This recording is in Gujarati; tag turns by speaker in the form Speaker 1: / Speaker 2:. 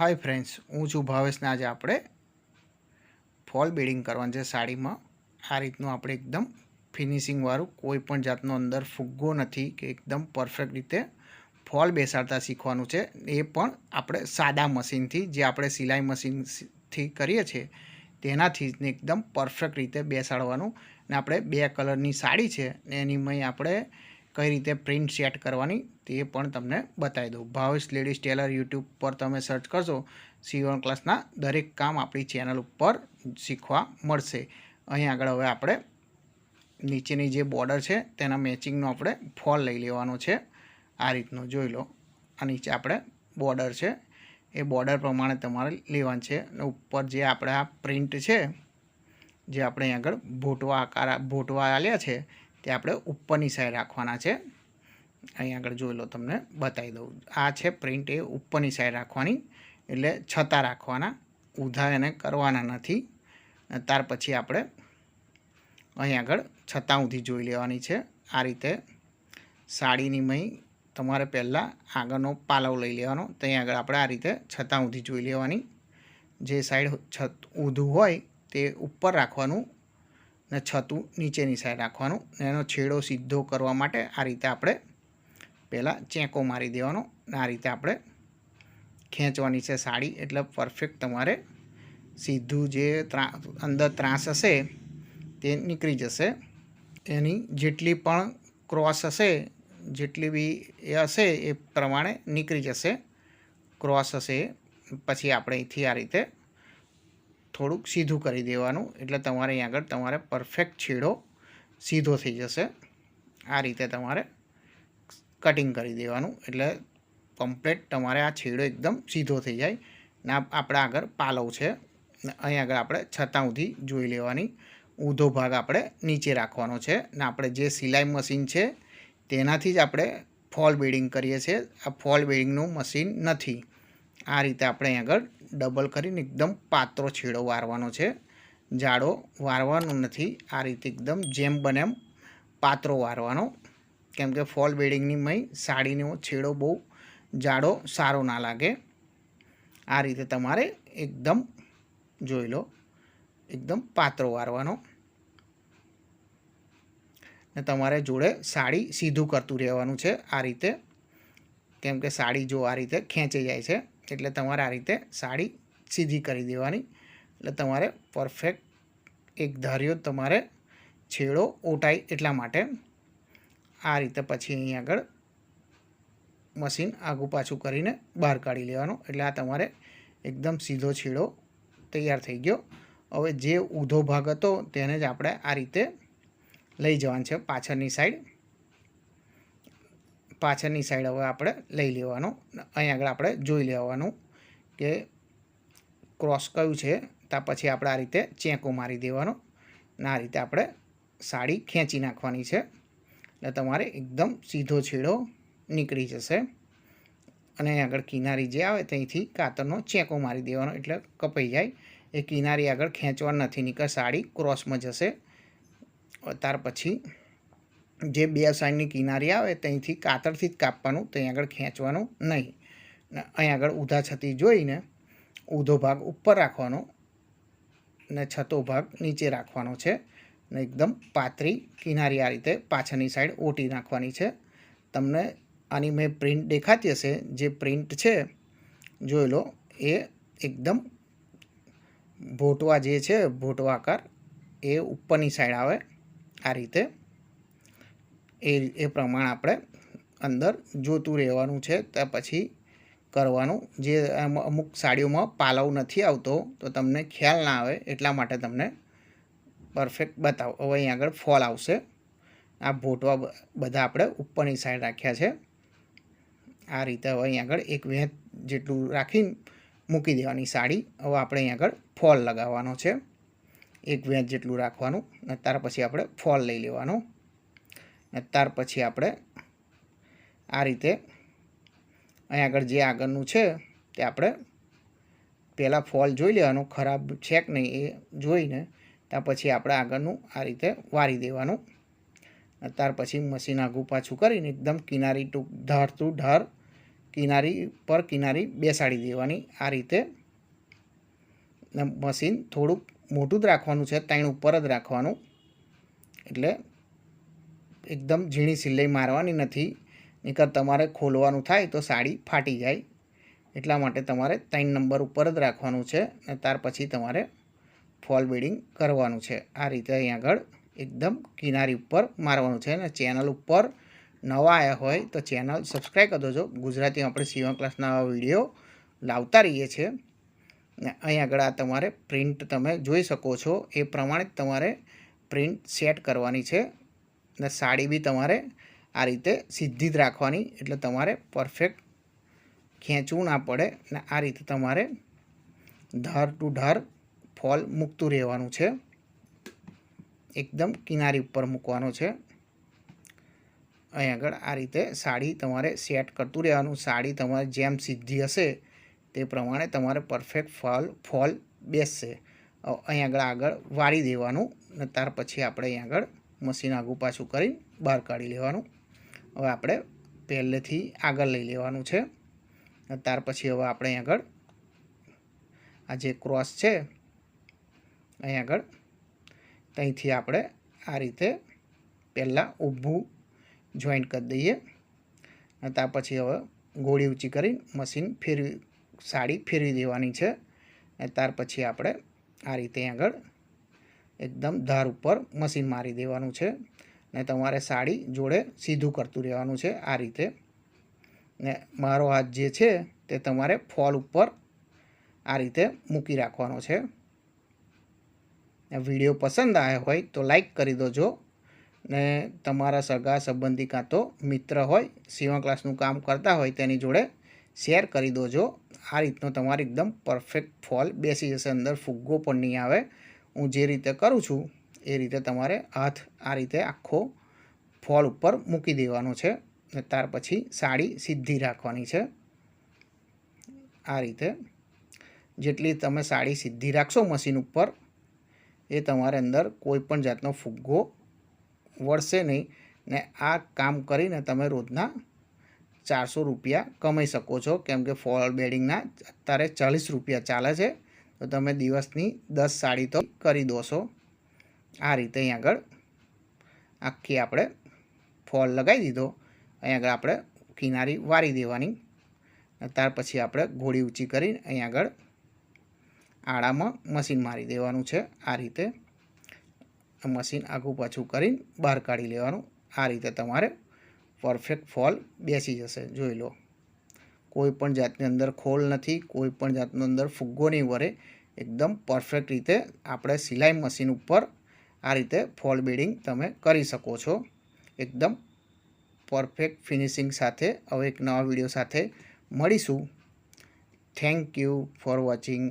Speaker 1: હાય ફ્રેન્ડ્સ હું છું ભાવેશને આજે આપણે ફોલ બેડિંગ કરવાનું છે સાડીમાં. આ રીતનું આપણે એકદમ ફિનિશિંગવાળું કોઈ પણ જાતનો અંદર ફુગ્ગો નથી કે એકદમ પરફેક્ટ રીતે ફોલ બેસાડતા શીખવાનું છે. એ પણ આપણે સાદા મશીનથી જે આપણે સિલાઈ મશીનથી કરીએ છીએ, તેનાથી જ એકદમ પરફેક્ટ રીતે બેસાડવાનું. ને આપણે બે કલરની સાડી છે ને એની મય આપણે કઈ રીતે પ્રિન્ટ સેટ કરવાની તે પણ તમને બતાવી દઉં. ભાવેશ લેડીઝ ટેલર યુટ્યુબ પર તમે સર્ચ કરશો સીવણ ક્લાસના દરેક કામ આપણી ચેનલ ઉપર શીખવા મળશે. અહીં આગળ હવે આપણે નીચેની જે બોર્ડર છે તેના મેચિંગનો આપણે ફોલ લઈ લેવાનો છે. આ રીતનો જોઈ લો. આ નીચે આપણે બોર્ડર છે. એ બોર્ડર પ્રમાણે તમારે લેવાનું છે અને ઉપર જે આપણે આ પ્રિન્ટ છે, જે આપણે આગળ ભોટવા આકાર ભોટવા આલ્યા છે તે આપણે ઉપરની સાઈડ રાખવાના છે. અહીં આગળ જોઈ લો તમને, બતાવી દઉં. આ છે પ્રિન્ટ એ ઉપરની સાઈડ રાખવાની, એટલે છતાં રાખવાના. ઉધા એને કરવાના નથી. ત્યાર પછી આપણે અહીં આગળ છતાં ઊંધી જોઈ લેવાની છે. આ રીતે સાડીની મહી તમારે પહેલાં આગળનો પાલવ લઈ લેવાનો. ત્યાં આગળ આપણે આ રીતે છતાં ઊંધી જોઈ લેવાની. જે સાઈડ છત ઊંધું હોય તે ઉપર રાખવાનું. ને છતું નીચેની સાઈડ રાખવાનું એનો છેડો સીધો કરવા માટે આ રીતે આપણે પહેલાં ચેંકો મારી દેવાનો ને આ રીતે આપણે ખેંચવાની છે સાડી એટલે પરફેક્ટ તમારે સીધું જે ત્રા, અંદર ત્રાસ હશે તે નીકળી જશે. એની જેટલી પણ ક્રોસ હશે, જેટલી બી એ હશે એ પ્રમાણે નીકળી જશે. ક્રોસ હશે, પછી આપણે અહીંથી આ રીતે થોડુંક સીધું કરી દેવાનું. એટલે તમારે અહીં આગળ તમારે પરફેક્ટ છેડો સીધો થઈ જશે. આ રીતે તમારે કટિંગ કરી દેવાનું. એટલે કમ્પ્લેટ તમારે આ છેડો એકદમ સીધો થઈ જાય. ને આપણે આગળ પાલવ છે. અહીં આગળ આપણે છતાં સુધી જોઈ લેવાની. ઊંધો ભાગ આપણે નીચે રાખવાનો છે. ને આપણે જે સિલાઈ મશીન છે, તેનાથી જ આપણે ફોલ બેડિંગ કરીએ છીએ. આ ફોલ બેડિંગનું મશીન નથી. આ રીતે આપણે આગળ ડબલ કરીને એકદમ પાત્રો છેડો વારવાનો છે. જાડો વારવાનો નથી. આ રીતે એકદમ જેમ બને એમ પાત્રો વારવાનો. કેમ કે ફોલ બેડિંગની મય સાડીનો છેડો બહુ જાડો, સારો ના લાગે. આ રીતે તમારે એકદમ જોઈ લો, એકદમ પાતળો વારવાનો. ને તમારે જોડે સાડી સીધું કરતું રહેવાનું છે આ રીતે. કેમ કે સાડી જો આ રીતે ખેંચી જાય છે એટલે તમારે આ રીતે સાડી સીધી કરી દેવાની. એટલે તમારે પરફેક્ટ એક ધાર્યો તમારે છેડો ઓટાય એટલા માટે આ રીતે પછી અહીં આગળ મશીન આગું પાછું કરીને બહાર કાઢી લેવાનું. એટલે આ તમારે એકદમ સીધો છેડો તૈયાર થઈ ગયો. હવે જે ઊંધો ભાગ હતો તેને જ આપણે આ રીતે લઈ જવાનું છે પાછળની સાઈડ પાછળની સાઈડ હવે આપણે લઈ લેવાનું. અહીં આગળ આપણે જોઈ લેવાનું કે ક્રોસ કયું છે ત્યાં પછી આપણે આ રીતે ચેકો મારી દેવાનો. અને આ રીતે આપણે સાડી ખેંચી નાખવાની છે. એટલે તમારે એકદમ સીધો છેડો નીકળી જશે. અને આગળ કિનારી જે આવે ત્યાંથી કાતરનો ચેકો મારી દેવાનો, એટલે કપાઈ જાય. એ કિનારી આગળ ખેંચવા નથી નીકળ, સાડી ક્રોસમાં જશે. ત્યાર પછી જે બે સાઈડની કિનારી આવે ત્યાંથી કાતરથી જ કાપવાનું, ત્યાં આગળ ખેંચવાનું નહીં. અહીં આગળ ઊધા છતી જોઈને ઊધો ભાગ ઉપર રાખવાનો ને છતો ભાગ નીચે રાખવાનો છે ને એકદમ પાતળી કિનારી આ રીતે પાછળની સાઈડ ઓટી નાખવાની છે. તમને આની મેં પ્રિન્ટ દેખાતી હશે, જે પ્રિન્ટ છે, જોઈ લો, એ એકદમ ભોટવા જે છે, ભોટવા આકાર, એ ઉપરની સાઈડ આવે આ રીતે. એ એ પ્રમાણે આપણે અંદર જોતું રહેવાનું છે તે પછી કરવાનું. જે અમુક સાડીઓમાં પાલવ નથી આવતો, તો તમને ખ્યાલ ના આવે, એટલા માટે તમને પરફેક્ટ બતાવો, હવે અહીં આગળ ફોલ આવશે. આ ભોટવા બધા આપણે ઉપરની સાઈડ રાખ્યા છે. આ રીતે હવે અહીં આગળ એક વેંત જેટલું રાખીને મૂકી દેવાની સાડી. હવે આપણે અહીં આગળ ફોલ લગાવવાનો છે. એક વેંત જેટલું રાખવાનું, અને ત્યાર પછી આપણે ફોલ લઈ લેવાનો. અને ત્યાર પછી આપણે આ રીતે અહીં આગળ જે આગળનું છે તે આપણે પહેલાં ફોલ જોઈ લેવાનું, ખરાબ છે કે નહીં, એ જોઈને ત્યાર પછી આપણે આગળનું આ રીતે વારી દેવાનું. ત્યાર પછી મશીન આગું પાછું કરીને એકદમ કિનારી ટૂંક ધાર ટુ ઢાર કિનારી પર કિનારી બેસાડી દેવાની. આ રીતે મશીન થોડુંક મોટું જ રાખવાનું છે, ત્રણ ઉપર જ રાખવાનું. એટલે એકદમ ઝીણી સિલાઈ મારવાની નથી. નહીંતર તમારે ખોલવાનું થાય તો સાડી ફાટી જાય. એટલા માટે તમારે ત્રણ નંબર ઉપર જ રાખવાનું છે અને ત્યાર પછી તમારે ફોલ બીડિંગ કરવાનું છે. આ રીતે અહીં આગળ એકદમ કિનારી ઉપર મારવાનું છે અને ચેનલ ઉપર નવા આવ્યા હોય તો ચેનલ સબસ્ક્રાઈબ કરી દેજો. ગુજરાતી આપણે સીવણ ક્લાસના વીડિયો લાવતા રહીએ છીએ. ને અહીં આગળ આ તમારે પ્રિન્ટ તમે જોઈ શકો છો. એ પ્રમાણે તમારે પ્રિન્ટ સેટ કરવાની છે. ને સાડી બી તમારે આ રીતે સીધી જ રાખવાની. એટલે તમારે પરફેક્ટ ખેંચવું ના પડે ને આ રીતે તમારે ધાર ટુ ધાર ફોલ મૂકતું રહેવાનું છે. એકદમ કિનારી ઉપર મૂકવાનો છે. અહીં આગળ આ રીતે સાડી તમારે સેટ કરતું રહેવાનું. સાડી તમારે જેમ સીધી હશે તે પ્રમાણે તમારે પરફેક્ટ ફોલ ફોલ બેસશે. અહીં આગળ આગળ વાળી દેવાનું ને ત્યાર પછી આપણે અહીં આગળ મશીન આગું પાછું કરીને બહાર કાઢી લેવાનું. હવે આપણે પહેલેથી આગળ લઈ લેવાનું છે. ત્યાર પછી હવે આપણે અહીં આગળ આ જે ક્રોસ છે, અહીં આગળ ત્યાંથી આપણે આ રીતે પહેલાં ઊભું જોઈન્ટ કરી દઈએ. ત્યાર પછી હવે ગોળી ઊંચી કરી મશીન ફેરવી, સાડી ફેરવી દેવાની છે. ત્યાર પછી આપણે આ રીતે આગળ એકદમ ધાર ઉપર મશીન મારી દેવાનું છે. ને તમારે સાડી જોડે સીધું કરતું રહેવાનું છે આ રીતે. ને મારો હાથ જે છે તે તમારે ફોલ ઉપર આ રીતે મૂકી રાખવાનો છે. વીડિયો પસંદ આવ્યો હોય તો લાઈક કરી દેજો. ને તમારા સગા સંબંધી કાં તો મિત્ર હોય સીવણ ક્લાસનું કામ કરતા હોય તેની જોડે શેર કરી દેજો. આ રીતનો તમારે એકદમ પરફેક્ટ ફોલ બેસી જશે, અંદર ફુગ્ગો પણ નહીં આવે. હું જે રીતે કરું છું, એ રીતે તમારે હાથ આ રીતે આખો ફોલ ઉપર મૂકી દેવાનો છે ને ત્યાર પછી સાડી સીધી રાખવાની છે. આ રીતે જેટલી તમે સાડી સીધી રાખશો મશીન ઉપર, એ તમારે અંદર કોઈ પણ જાતનો ફુગ્ગો વળશે નહીં ને આ કામ કરીને તમે રોજના ચારસો રૂપિયા કમાઈ શકો છો. કેમ કે ફોલ બેડિંગના અત્યારે ચાલીસ રૂપિયા ચાલે છે. તો તમે દિવસની દસ સાડી તો કરી દોશો આ રીતે અહીં આગળ આખી આપણે ફોલ લગાવી દીધો. અહીં આગળ આપણે કિનારી વારી દેવાની. ત્યાર પછી આપણે ઘોડી ઊંચી કરી અહીં આગળ આડામાં મશીન મારી દેવાનું છે. આ રીતે મશીન આગું પાછું કરીને બહાર કાઢી લેવાનું. આ રીતે તમારે પરફેક્ટ ફોલ બેસી જશે. જોઈ લો. કોઈ પણ જાતની અંદર ખોલ નથી, કોઈ પણ જાતનો અંદર ફુગ્ગો નહીં વરે. એકદમ પરફેક્ટ રીતે આપણે સિલાઈ મશીન ઉપર આ રીતે ફોલ બેડિંગ તમે કરી શકો છો. એકદમ પરફેક્ટ ફિનિશિંગ સાથે હવે એક નવા વીડિયો સાથે મળીશું. Thank you for watching